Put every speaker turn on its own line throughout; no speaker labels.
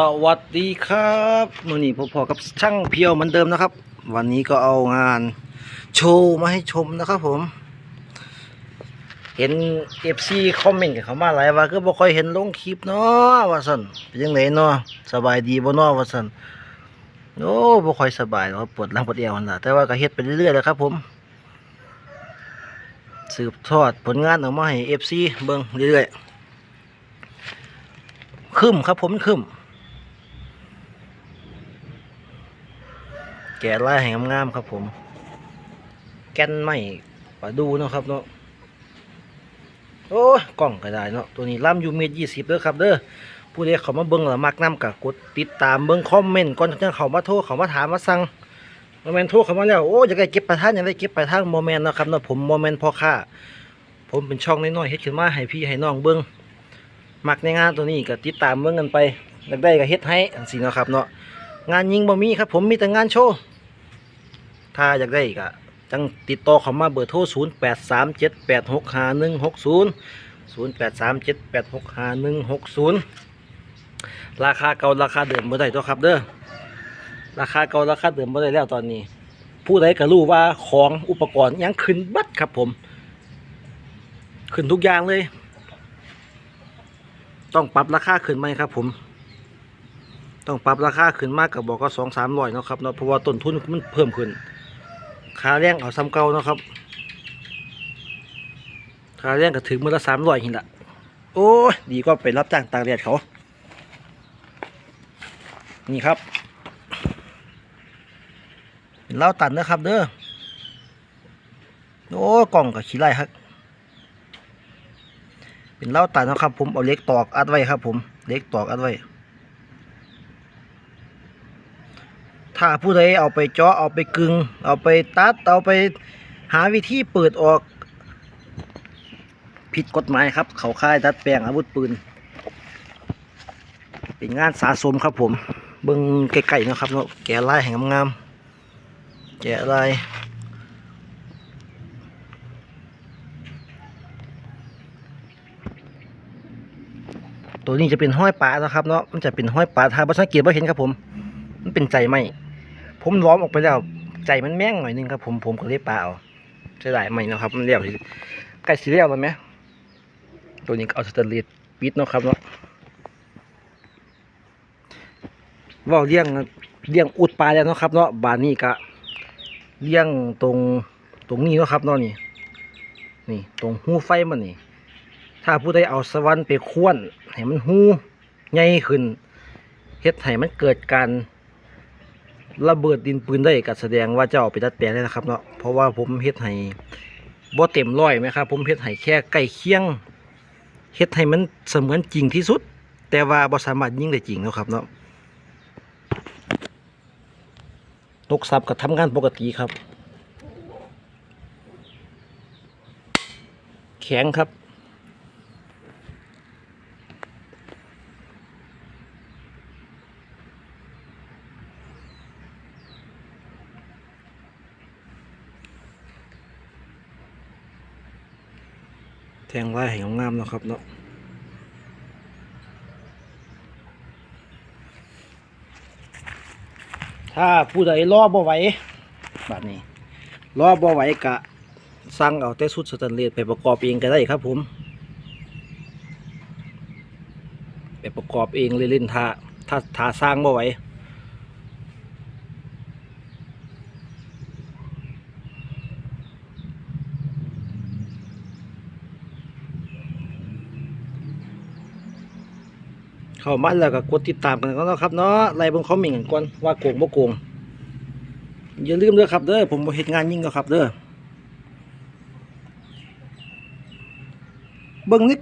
สวัสดีครับมื่อนี้พอๆกับช่างเพียวเหมือนเดิมนะครับ วันนี้ก็เอางานโชว์มาให้ชมนะครับผม เห็นเอฟซีคอมเมนต์กับเขามาหลายว่าก็บ่ค่อยเห็นลงคลิปเนาะว่าสันเป็นยังไงเนาะสบายดีบ่เนาะว่าสันโอ้บ่ค่อยสบายหรอกปวดหลังปวดเอวนั่นล่ะแต่ว่าก็เฮ็ดไปเรื่อยๆแล้วครับผม สืบทอดผลงานออกมาให้เอฟซีเบิ่งเรื่อยๆคึมครับผมคึม กะลายแห่งงามๆครับผม แก่นไม้ปลาดูเนาะครับเนาะโอ้กล้องก็ได้เนาะตัวนี้ล่ำอยู่เมตรยี่สิบเด้อครับเด้อผู้ใดเขามาเบิ้งหรือมักน้ำกะกดติดตามเบิ้งคอมเมนต์ก่อนจะเขามาโทรเขามาถามมาสั่งโมเมนต์โทรเขามาแล้วโอ้อยากได้เก็บไปลายทานอยากได้เก็บไปลายทางโมเมนต์นาะครับเนาะผมโมเมนต์พ่อค้าผมเป็นช่องน้อยๆเฮ็ดขึ้นมาให้พี่ให้น้องเบิ้งมักในงานตัวนี้ก็ติดตามเบิ้งกันไปอยากได้ก็เฮ็ดให้สิเนาะครับเนาะงานยิงบ่มีครับผมมีแต่งานโชว์ ถ้าอยากได้ก็จังติดต่อเขามาเบอร์โทร 0 8 3 7 8 6 5 1 6 0 0 8 3 7 8 6 5 1 6 0 ราคาเก่าราคาเดิมบ่ได้ตัวครับเด้อราคาเก่าราคาเดิมบ่ได้แล้วตอนนี้ ผู้ใดก็รู้ว่าของอุปกรณ์ยังขึ้นบัดครับผม ขึ้นทุกอย่างเลย ต้องปรับราคาขึ้นไหมครับผมต้องปรับราคาขึ้นมากกับบอกก็สองสามร้อยเนาะครับเนาะเพราะว่าต้นทุนมันเพิ่มขึ้น ค่าแรงเอาซ้ำเก่านะครับค่าแรงก็ถึงมือละสามร้อยหินละโอ้ยดีก็ไปรับจ้างตากแดดเขา นี่ครับเล้าตันนะครับเด้อโอ้กล่องกับขี้ไล่ครับเป็นเล้าตันนะครับผมเอาเล็กตอกอัดไว้ครับ ผมเล็กตอกอัดไว้ ถ้าผู้ใดเอาไปเจาะเอาไปกึง เอาไปตัดเอาไปหาวิธีเปิดออก ผิดกฎหมายครับ เขาค่ายดัดแปลงอาวุธปืน เป็นงานสะสมครับผม เบิ้งไกลๆนะครับเนาะแกะลายแห่งงามๆแกะลายตัวนี้จะเป็นห้อยปลานะครับเนาะมันจะเป็นห้อยปลาถ้าภาษาอังกฤษว่าเห็นครับผม มันเป็นใจไหม ผมล้อมออกไปแล้วใจมันแม่งหน่อยนึงครับ ผมผมก็เลยปลาเอาใช่ได้ไหมนะครับ มันเรียบใกล้สีเรียบแล้วไหมตัวนี้ก็เอาสเตนเลสปิดเนาะครับเนาะเว่าเลี้ยงเลี้ยงอุดปลาแล้วเนาะครับเนาะบานนี้ก็เลี้ยงตรงตรงนี้เนาะครับเนาะนี่นี่ ตรงหูไฟมันนี่ ถ้าผู้ใดเอาสวรรค์ไปค้วนให้มันหูใหญ่ขึ้นเฮ็ดให้มันเกิดการ ระเบิดดินปืนได้ก็แสดงว่าเจ้าเอาไปดัดแปลงได้นะครับเนาะเพราะว่าผมเฮ็ดให้บ่เต็มร้อยไหมครับ ผมเฮ็ดให้แค่ใกล้เคียงเฮ็ดให้มันเสมือนจริงที่สุด แต่ว่าบ่สามารถยิงได้จริงนะครับเนาะนกสับก็ทำงานปกติครับ แข็งครับ ทงลายให้งามนะครับเนาะถ้าผู้ใดรอบ่ไหวแบบนี้รอบ่ไหวกะสั่งเอาแต่สุดสแตนเลสไปประกอบเองก็ได้ครับผมไปประกอบเองเล่นๆถ้าถ้าถ้าสร้างบ่ไหว เข้ามาแล้วก็กดติดตามกันก็แล้วครับเนาะไล่เบิ่งคอมเมนต์กันก่อนว่าโกงบ่โกงอย่าลืมเด้อครับเด้อผมเฮ็ดงานยิ่งก็ครับเด้อเบิ่งใน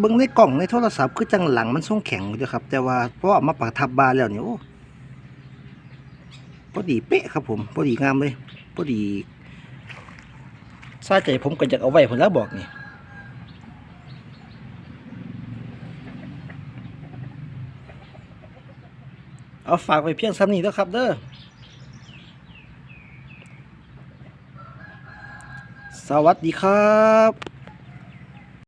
เบิ่งในกล่องในโทรศัพท์คือจังหลังมันทรงแข็งอยู่เด้อครับ แต่ว่าพอเอามาปักทับบาแล้วเนี่ยโอ้พอดีเป๊ะครับผมพอดีงามเลยพอดีซาใจผมก็อยากเอาไว้พุ่นแล้วบอกนี่ เอาฝากไปเพียงซ้ำนี้แล้วครับเด้อสวัสดีครับ